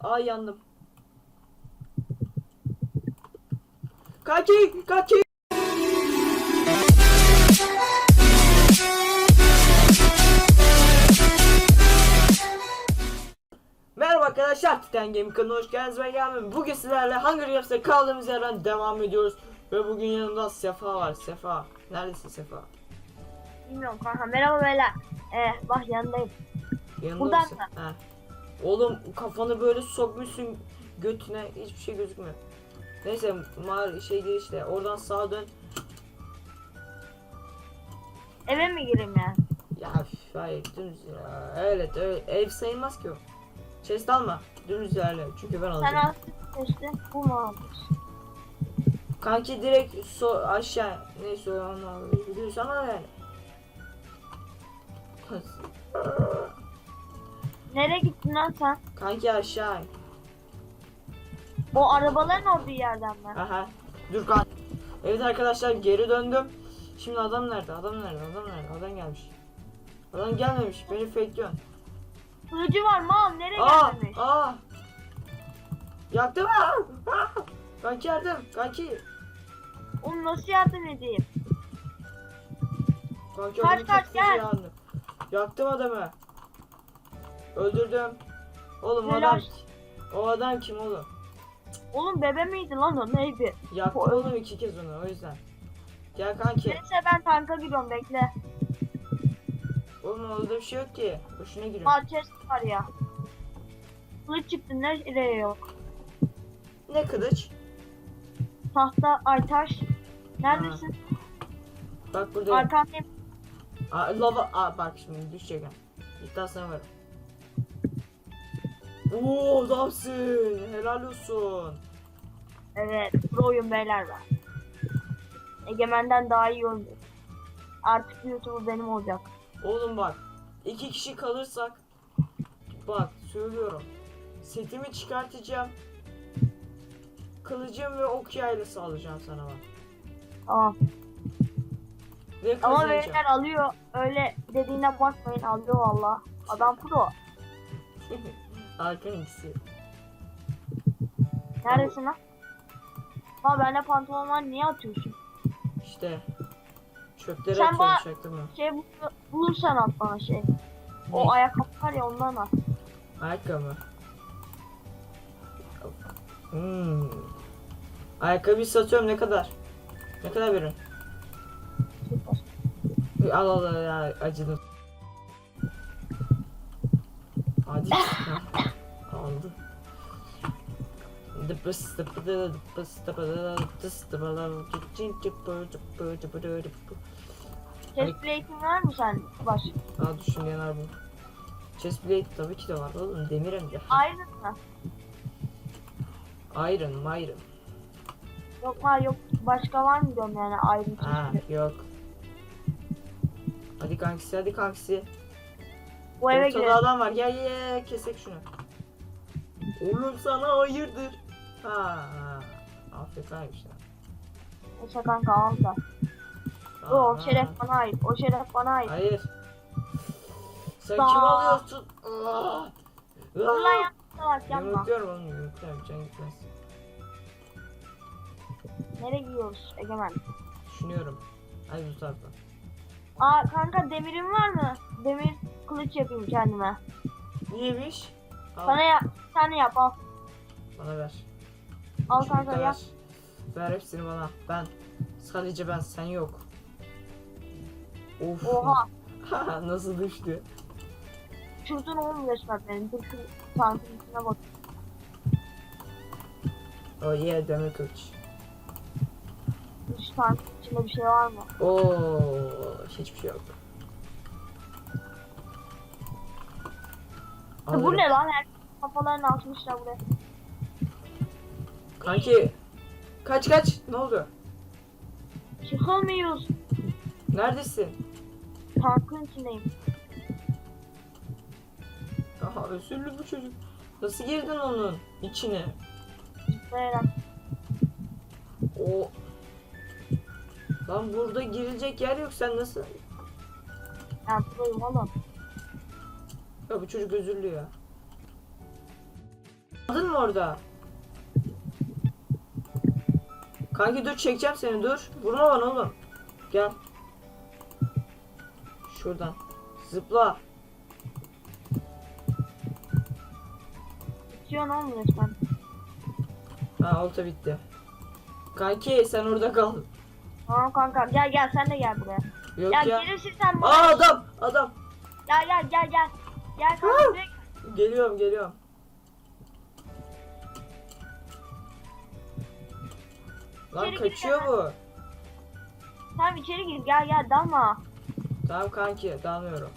Ay yandım. Kanki kanki. Merhaba arkadaşlar Titan Game kanalına hoş geldiniz ben gelmem. Bugün sizlerle Hunger Games'te kaldığımız yerden devam ediyoruz. Ve bugün yanımda Sefa var. Sefa. Neredesin Sefa? Bilmiyorum kanka. Merhaba beyler. Ee, bak yanındayım. Yanında Buradan mısın? Oğlum kafanı böyle sokmuşsun götüne hiçbir şey gözükmüyor. Neyse mağara şey girişte oradan sağa dön. Eve mi gireyim ya? Ya üf, hayır dümdüz ya. Evet öyle ev sayılmaz ki o. Chest alma. Dümdüz ilerle. Çünkü ben Sen alacağım. az seçtin. Bu mu aldın? Kanki direkt so aşağı. Neyse onu al. Biliyorsan al yani. Nereye gittin lan sen? Kanki aşağı. in. O arabaların olduğu yerden mi? Aha. Dur kanki. Evet arkadaşlar geri döndüm. Şimdi adam nerede? Adam nerede? Adam nerede? Adam gelmiş. Adam gelmemiş. Beni fakeliyorsun. Kılıcı var mal. Nereye Aa! gelmemiş? Aa! Yaktım! Aa! Aa! Kanki yardım! Kanki! Oğlum nasıl yardım edeyim? Kanki Kaç, adamı kaç, çok gel. yandım. Yaktım adamı. Öldürdüm. Oğlum o Helal. adam o adam kim oğlum? Oğlum bebe miydi lan o neydi? Yaktım oğlum iki kez onu o yüzden. Gel kanki. Neyse ben tanka giriyorum bekle. Oğlum orada bir şey yok ki. Boşuna giriyorum. Chest var ya. Kılıç çıktı nereye yok? Ne kılıç? Tahta ay taş. Neredesin? Bak buradayım. Arkandayım. Aa, lava. Aa, bak şimdi düşecek ha. İddiasına var. Oo adamsın. Helal olsun. Evet, pro oyun beyler var. Egemen'den daha iyi oynuyor. Artık YouTuber benim olacak. Oğlum bak. iki kişi kalırsak. Bak söylüyorum. Setimi çıkartacağım. Kılıcım ve ok yaylası alacağım sana bak. Tamam. Ve Ama beyler alıyor. Öyle dediğine bakmayın alıyor valla. Adam pro. Arkan ikisi. Neredesin lan? Ha bende pantolon var niye atıyorsun? İşte. Çöpleri Sen atıyorum bana- çaktırma. Şey bul- bulursan at bana şey. O Ne? ayakkabı var ya ondan at. Ayakkabı. Hmm. Ayakkabıyı satıyorum ne kadar? Ne kadar verin? Süper. Al al al ya acıdım. Hadi. Aldı. Dıpıs dıpıdı dıpıs dıpıdı dıpıs dıpıdı cicin dıpı dıpı dıpı dıpı. Chest plate'in var mı sen? Baş. Aa düşün yanar bu. Chestplate tabii ki de var oğlum demirim ya. Iron mı? Iron, Myron. Yok ha yok. Başka var mı diyorum yani Iron Ha chest. yok. Hadi kankisi hadi kankisi. Bu eve Ortada girelim. adam var gel ye kesek şunu. Oğlum sana hayırdır. Ha. AFK'ymış lan. Neyse kanka al da. O Aa, şeref bana ait. O şeref bana ait. Hayır. Sen kim alıyorsun? Aa! Lan Aa! yanına bak yapma. Oğlum yumrukluyorum can gitmez. Nereye gidiyoruz Egemen? Düşünüyorum. Hadi bu tarafa. Aa kanka demirin var mı? Demir kılıç yapayım kendime. Niyeymiş? Al, Sana ya sen yap al. bana ver. Al Şunu kanka yap. Ver. ver hepsini bana. Ben. Sadece ben sen yok. Of. Oha. Nasıl düştü? Şuradan oğlum resmen benim. Dur şu tankın içine bak. Oh yeah demir kılıç. Şu tankın içinde bir şey var mı? Oo hiçbir şey yok. Ha, bu Alırım. ne lan? Her kafalarını atmışlar buraya. Kanki. Kaç kaç. Ne oldu? Çıkamıyoruz. Neredesin? Tankın içindeyim. Aha özürlü bu çocuk. Nasıl girdin onun içine? Zıplayarak. O Lan burada girilecek yer yok sen nasıl? Ben proyum oğlum. Ya bu çocuk özürlü ya. Aldın mı orada? Kanki dur çekeceğim seni dur. Vurma bana oğlum. Gel. Şuradan. Zıpla. Bitiyor oğlum resmen. Ha olta bitti. Kanki sen orada kal. Tamam kanka gel gel sen de gel buraya. Yok Ya, ya. gelirsin sen Aa buraya. adam adam. Gel gel gel gel. Gel kanka. Geliyorum geliyorum. Lan İçeri gir kaçıyor bu. Tamam içeri gir gel gel dalma. Tamam kanki dalmıyorum.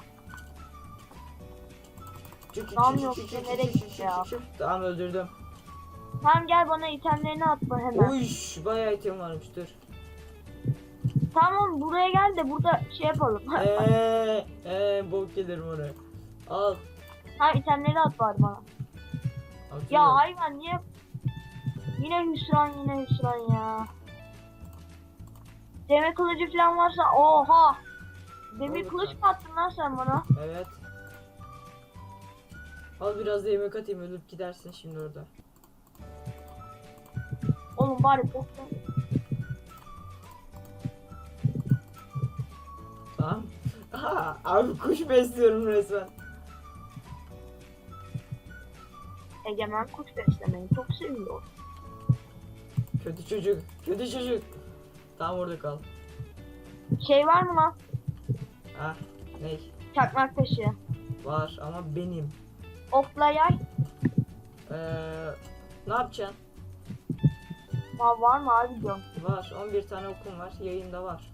Çık, çık, Dalmıyor, çık, çık, işte çık, nereye çık, gitti çık, ya? çık, çık. Tamam öldürdüm. Tamam gel bana itemlerini atma hemen. Uyş bayağı item varmış dur. Tamam buraya gel de burada şey yapalım. Eee eee bok gelirim oraya. Al. ha itemleri at bari bana. atıyorum. Ya hayvan niye? Yine hüsran yine hüsran ya. Demir kılıcı falan varsa oha. Demir Olur kılıç mı attın lan sen bana? Evet. Al biraz da yemek atayım ölüp gidersin şimdi orada. Oğlum bari boktan. Tamam. Aha, abi kuş besliyorum resmen. Egemen kuş beslemeyi çok seviyor. Kötü çocuk. Kötü çocuk. Tamam orada kal. Şey var mı lan? Ah ney? Çakmak taşı. Var ama benim. Okla yay. Eee ne yapacaksın? Var, var mı abi diyorum. Var 11 tane okum var. Yayında var.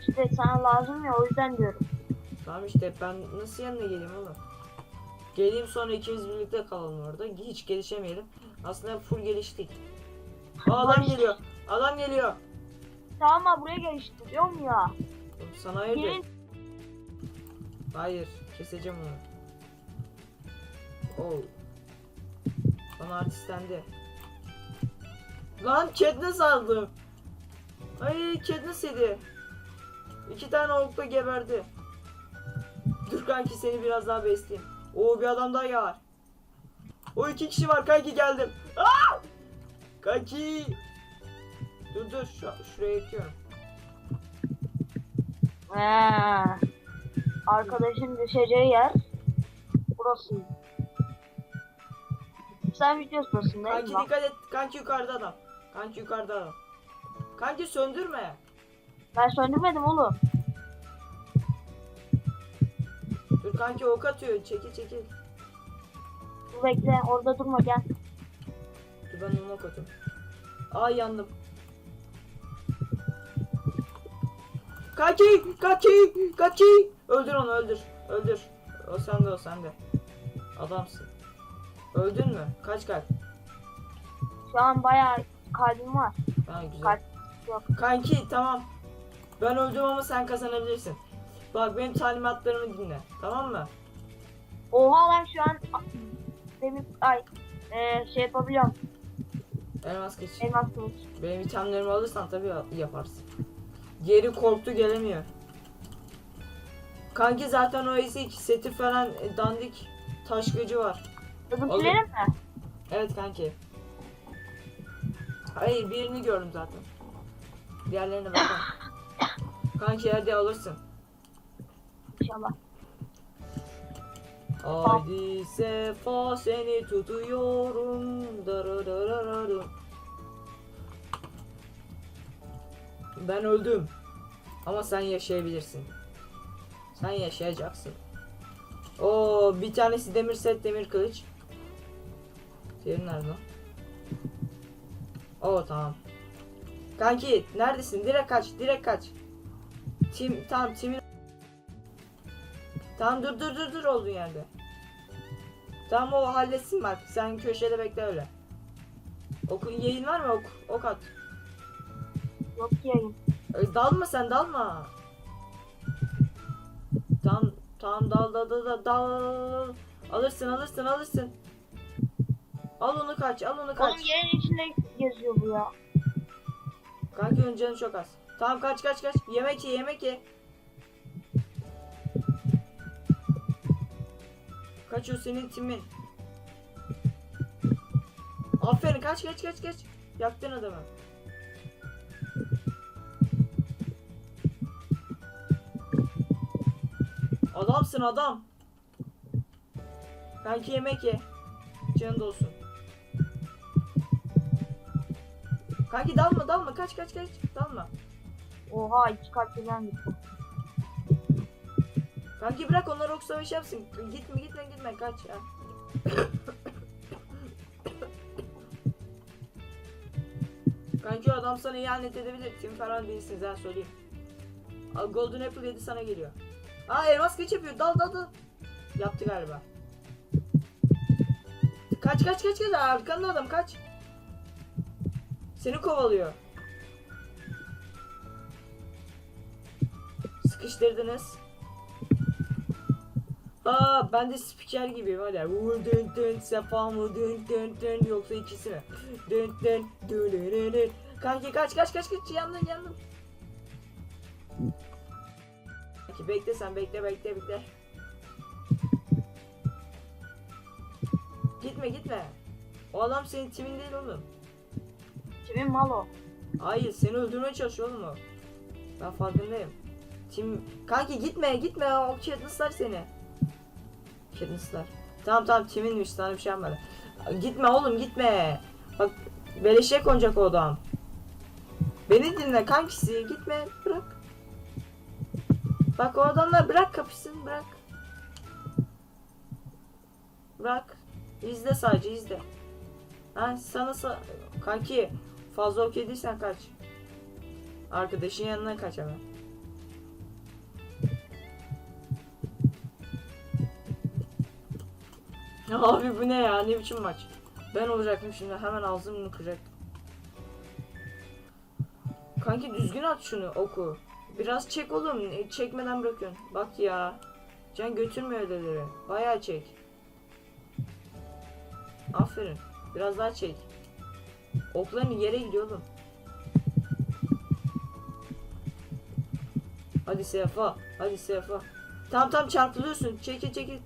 İşte sana lazım ya o yüzden diyorum. Tamam işte ben nasıl yanına geleyim oğlum? Geleyim sonra ikimiz birlikte kalalım orada. Hiç gelişemeyelim. Aslında full geliştik. Aa, adam geliyor. Adam geliyor. Tamam abi buraya gel işte diyorum ya. Sana hayır. Hayır. Keseceğim onu. Oo. Bana artistlendi. Lan Katniss aldım. Ay Katniss yedi. İki tane okla geberdi. Dur kanki seni biraz daha besleyeyim. Oo bir adam daha var. O iki kişi var kanki geldim. Aa! Kanki. Dur dur şu, şuraya yatıyorum. Ee, arkadaşın düşeceği yer burası. Sen videosundasın değil? Kanki dikkat et. Kanki yukarıda adam. Kanki yukarıda adam. Kanki söndürme. Ben söndürmedim oğlum. Dur kanki ok atıyor. Çekil çekil. Dur bekle orada durma gel. Dur ben onu ok atıyorum. Aa yandım. Kanki! Kanki! Kanki! Öldür onu öldür. Öldür. O sende o sende. Adamsın. Öldün mü? Kaç kalp? Şu an bayağı kalbim var. Ha güzel. Kalp yok. Kanki tamam. Ben öldüm ama sen kazanabilirsin. Bak benim talimatlarımı dinle. Tamam mı? Oha lan şu an benim ay ee, şey yapabiliyorum. Elmas geç. Elmas kılıç. Benim itemlerimi alırsan tabii yaparsın. Geri korktu gelemiyor. Kanki zaten o ezik seti falan e, dandik taş gücü var. Öbürkileri mi? Evet kanki. Hayır birini gördüm zaten. Diğerlerine bakalım. kanki hadi alırsın. İnşallah. Haydi sefa seni tutuyorum. Ben öldüm. Ama sen yaşayabilirsin. Sen yaşayacaksın. Oo bir tanesi demir set demir kılıç. Diğeri nerede lan? Oo tamam. Kanki neredesin? Direkt kaç, direkt kaç. Tim tamam timin Tamam dur dur dur dur olduğun yerde. Tamam o halletsin bak. Sen köşede bekle öyle. Oku yayın var mı? Ok, ok at. Yok yayın. Ö, Dalma sen dalma. Tamam tamam dal dal dal dal dal. Alırsın alırsın alırsın. Al onu kaç al onu kaç. Oğlum yerin içinde geziyor bu ya. Kanka onun canı çok az. Tamam kaç kaç kaç. Yemek ye yemek ye. Kaç o senin timin. kaç kaç kaç kaç. Yaktın adamı. Adamsın adam. Kanki yemek ye. Canın olsun. Kanki dalma dalma kaç kaç kaç dalma. Oha iki kat birden gitti. Kanki bırak onlar ok savaşı yapsın. Gitme gitme gitme kaç ya. Kanki adam sana ihanet edebilir. Kim falan değilsiniz ha söyleyeyim. Golden Apple 7 sana geliyor. Aa elmas geç yapıyor. Dal dal dal. Yaptı galiba. Kaç kaç kaç kaç. Arkanda adam kaç. Seni kovalıyor. Sıkıştırdınız. Aa ben de spiker gibi var ya. Vur dön dön sefa mı dön dön dön yoksa ikisi mi? Dön dön dön dön dön. Kanki kaç kaç kaç kaç yandım yandım. Kanki bekle sen bekle bekle bekle. Gitme gitme. O adam senin timin değil oğlum. Kimin mal o? Hayır seni öldürmeye çalışıyor oğlum o. Ben farkındayım. Tim kanki gitme gitme o Katniss'lar seni. Katniss'lar. Tamam tamam Tim'inmiş sana bir şey yapmadı. Gitme oğlum gitme. Bak beleşe konacak o adam. Beni dinle kankisi gitme bırak. Bak o adamlar bırak kapışsın bırak. Bırak. İzle sadece izle. Ha sana sa kanki fazla okey kaç. Arkadaşın yanına kaç hemen. Abi bu ne ya ne biçim maç. Ben olacaktım şimdi hemen ağzımı kıracak. Kanki düzgün at şunu oku. Biraz çek oğlum. e, Çekmeden bırakıyorsun. Bak ya. Can götürmüyor öyleleri. Bayağı çek. Aferin. Biraz daha çek. Okların yere gidiyor. Hadi Sefa. Hadi Sefa. Tam tam çarpılıyorsun. Çekil çekil.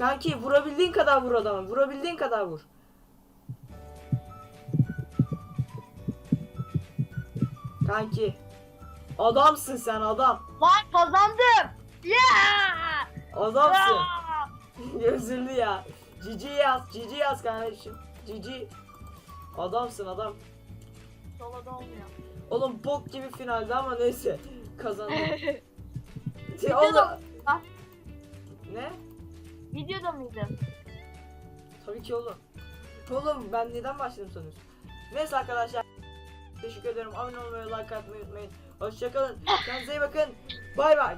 Kanki vurabildiğin kadar vur adamı. Vurabildiğin kadar vur. Kanki. Adamsın sen adam. Lan kazandım. Yeah! Adamsın. Aa! Özürlü ya. Cici yaz. Cici yaz kardeşim. Cici. Adamsın adam. Soloda olmuyor. Oğlum bok gibi finalde ama neyse. Kazandım. Oğlum. Ne? Videoda mıydın? Tabii ki oğlum. Oğlum ben neden başladım sanıyorsun? Neyse arkadaşlar. Teşekkür ederim. Abone olmayı, like atmayı unutmayın. Hoşçakalın. Kendinize iyi bakın. Bay bay.